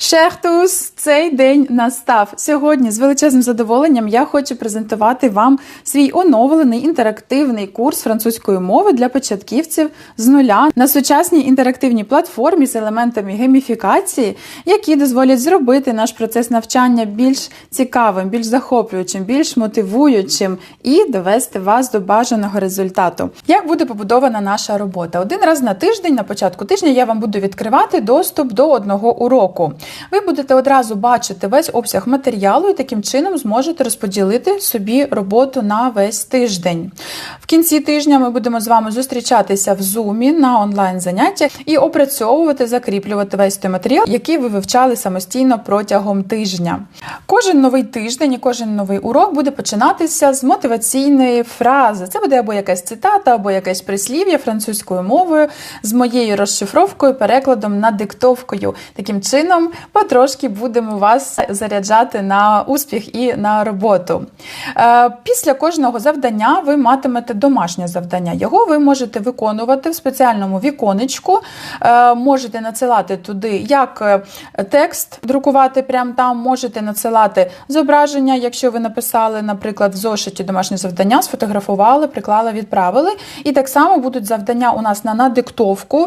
Шехтус, цей день настав. Сьогодні з величезним задоволенням я хочу презентувати вам свій оновлений інтерактивний курс французької мови для початківців з нуля на сучасній інтерактивній платформі з елементами гейміфікації, які дозволять зробити наш процес навчання більш цікавим, більш захоплюючим, більш мотивуючим і довести вас до бажаного результату. Як буде побудована наша робота? Один раз на тиждень, на початку тижня, я вам буду відкривати доступ до одного уроку. Ви будете одразу бачити весь обсяг матеріалу і таким чином зможете розподілити собі роботу на весь тиждень. В кінці тижня ми будемо з вами зустрічатися в Zoom на онлайн заняттях і опрацьовувати, закріплювати весь той матеріал, який ви вивчали самостійно протягом тижня. Кожен новий тиждень і кожен новий урок буде починатися з мотиваційної фрази. Це буде або якась цитата, або якесь прислів'я французькою мовою з моєю розшифровкою, перекладом на диктовкою. Таким чином, потрошки будемо вас заряджати на успіх і на роботу. Е, Після кожного завдання ви матимете домашнє завдання. Його ви можете виконувати в спеціальному віконечку, Е, можете надсилати туди як е, текст, друкувати прямо там, можете надсилати зображення, якщо ви написали, наприклад, в зошиті домашнє завдання, сфотографували, приклали, відправили. І так само будуть завдання у нас на надиктовку.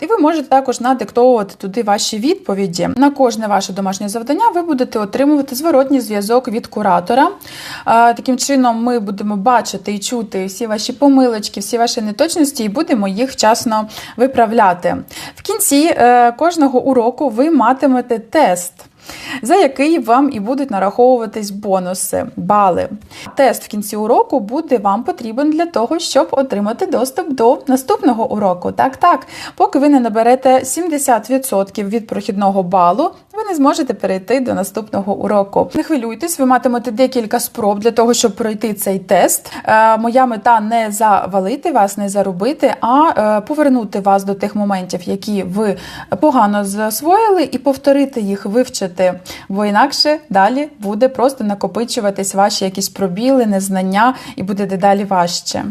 І ви можете також надиктовувати туди ваші відповіді. На кожне ваше домашнє завдання ви будете отримувати зворотній зв'язок від куратора. Таким чином, ми будемо бачити і чути всі ваші помилочки, всі ваші неточності, і будемо їх вчасно виправляти. В кінці е, кожного уроку ви матимете тест. За який вам і будуть нараховуватись бонуси, бали. Тест в кінці уроку буде вам потрібен для того, щоб отримати доступ до наступного уроку. Так, так, поки ви не наберете 70% від прохідного балу, ви не зможете перейти до наступного уроку. Не хвилюйтесь, ви матимете декілька спроб для того, щоб пройти цей тест. Е, моя мета не завалити вас, не заробити, а е, повернути вас до тих моментів, які ви погано засвоїли, і повторити їх, вивчити. Бо інакше далі буде просто накопичуватись ваші якісь пробіли, незнання, і буде дедалі важче.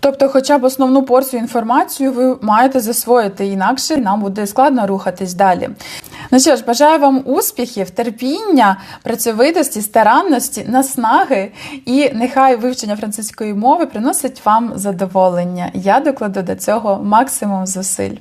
Тобто, хоча б основну порцію інформацію ви маєте засвоїти, інакше нам буде складно рухатись далі. Ну що ж, бажаю вам успіхів, терпіння, працьовитості, старанності, наснаги, і нехай вивчення французької мови приносить вам задоволення. Я докладу до цього максимум зусиль.